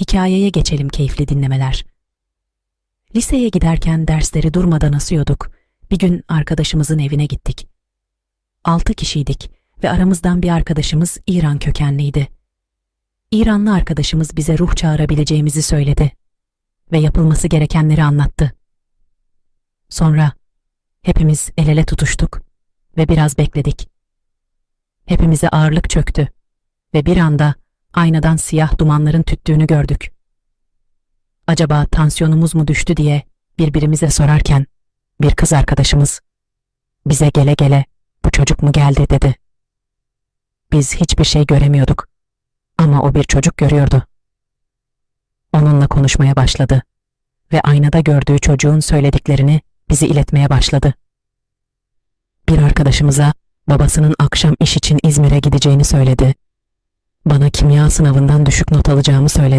hikayeye geçelim keyifli dinlemeler. Liseye giderken dersleri durmadan asıyorduk. Bir gün arkadaşımızın evine gittik. Altı kişiydik ve aramızdan bir arkadaşımız İran kökenliydi. İranlı arkadaşımız bize ruh çağırabileceğimizi söyledi ve yapılması gerekenleri anlattı. Sonra hepimiz el ele tutuştuk ve biraz bekledik. Hepimize ağırlık çöktü ve bir anda aynadan siyah dumanların tüttüğünü gördük. Acaba tansiyonumuz mu düştü diye birbirimize sorarken bir kız arkadaşımız bize gele gele bu çocuk mu geldi dedi. Biz hiçbir şey göremiyorduk ama o bir çocuk görüyordu. Onunla konuşmaya başladı ve aynada gördüğü çocuğun söylediklerini bizi iletmeye başladı. Bir arkadaşımıza babasının akşam iş için İzmir'e gideceğini söyledi. Bana kimya sınavından düşük not alacağımı söyledi.